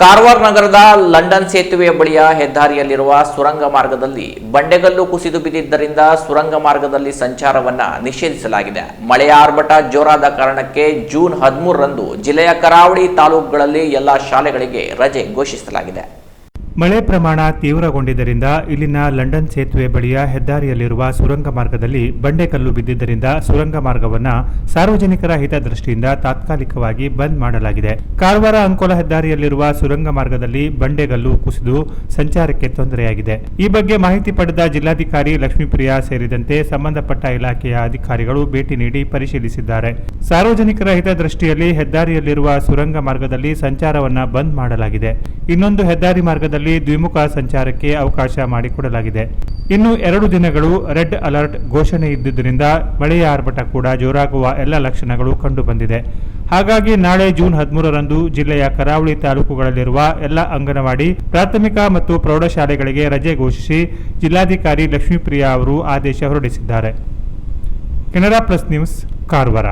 ಕಾರವಾರ ನಗರದ ಲಂಡನ್ ಸೇತುವೆಯ ಬಳಿಯ ಹೆದ್ದಾರಿಯಲ್ಲಿರುವ ಸುರಂಗ ಮಾರ್ಗದಲ್ಲಿ ಬಂಡೆಗಲ್ಲು ಕುಸಿದು ಬಿದ್ದಿದ್ದರಿಂದ ಸುರಂಗ ಮಾರ್ಗದಲ್ಲಿ ಸಂಚಾರವನ್ನ ನಿಷೇಧಿಸಲಾಗಿದೆ. ಮಳೆಯ ಆರ್ಭಟ ಜೋರಾದ ಕಾರಣಕ್ಕೆ ಜೂನ್ ಹದಿಮೂರರಂದು ಜಿಲ್ಲೆಯ ಕರಾವಳಿ ತಾಲೂಕುಗಳಲ್ಲಿ ಎಲ್ಲಾ ಶಾಲೆಗಳಿಗೆ ರಜೆ ಘೋಷಿಸಲಾಗಿದೆ. ಮಳೆ ಪ್ರಮಾಣ ತೀವ್ರಗೊಂಡಿದ್ದರಿಂದ ಇಲ್ಲಿನ ಲಂಡನ್ ಸೇತುವೆ ಬಳಿಯ ಹೆದ್ದಾರಿಯಲ್ಲಿರುವ ಸುರಂಗ ಮಾರ್ಗದಲ್ಲಿ ಬಂಡೆಕಲ್ಲು ಬಿದ್ದಿದ್ದರಿಂದ ಸುರಂಗ ಮಾರ್ಗವನ್ನು ಸಾರ್ವಜನಿಕರ ಹಿತದೃಷ್ಟಿಯಿಂದ ತಾತ್ಕಾಲಿಕವಾಗಿ ಬಂದ್ ಮಾಡಲಾಗಿದೆ. ಕಾರವಾರ ಅಂಕೋಲ ಹೆದ್ದಾರಿಯಲ್ಲಿರುವ ಸುರಂಗ ಮಾರ್ಗದಲ್ಲಿ ಬಂಡೆಗಲ್ಲು ಕುಸಿದು ಸಂಚಾರಕ್ಕೆ ತೊಂದರೆಯಾಗಿದೆ. ಈ ಬಗ್ಗೆ ಮಾಹಿತಿ ಪಡೆದ ಜಿಲ್ಲಾಧಿಕಾರಿ ಲಕ್ಷ್ಮೀಪ್ರಿಯಾ ಸೇರಿದಂತೆ ಸಂಬಂಧಪಟ್ಟ ಇಲಾಖೆಯ ಅಧಿಕಾರಿಗಳು ಭೇಟಿ ನೀಡಿ ಪರಿಶೀಲಿಸಿದ್ದಾರೆ. ಸಾರ್ವಜನಿಕರ ಹಿತದೃಷ್ಟಿಯಲ್ಲಿ ಹೆದ್ದಾರಿಯಲ್ಲಿರುವ ಸುರಂಗ ಮಾರ್ಗದಲ್ಲಿ ಸಂಚಾರವನ್ನ ಬಂದ್ ಮಾಡಲಾಗಿದೆ. ಇನ್ನೊಂದು ಹೆದ್ದಾರಿ ಮಾರ್ಗದಲ್ಲಿ ದ್ವಿಮುಖ ಸಂಚಾರಕ್ಕೆ ಅವಕಾಶ ಮಾಡಿಕೊಡಲಾಗಿದೆ. ಇನ್ನು ಎರಡು ದಿನಗಳು ರೆಡ್ ಅಲರ್ಟ್ ಘೋಷಣೆ ಇದ್ದುದರಿಂದ ಮಳೆಯ ಆರ್ಭಟ ಕೂಡ ಜೋರಾಗುವ ಎಲ್ಲ ಲಕ್ಷಣಗಳು ಕಂಡುಬಂದಿದೆ ಹಾಗಾಗಿ ನಾಳೆ ಜೂನ್ ಹದಿಮೂರರಂದು ಜಿಲ್ಲೆಯ ಕರಾವಳಿ ತಾಲೂಕುಗಳಲ್ಲಿರುವ ಎಲ್ಲ ಅಂಗನವಾಡಿ, ಪ್ರಾಥಮಿಕ ಮತ್ತು ಪ್ರೌಢಶಾಲೆಗಳಿಗೆ ರಜೆ ಘೋಷಿಸಿ ಜಿಲ್ಲಾಧಿಕಾರಿ ಲಕ್ಷ್ಮೀಪ್ರಿಯಾ ಅವರು ಆದೇಶ ಹೊರಡಿಸಿದ್ದಾರೆ. Canara plus news, Karwar.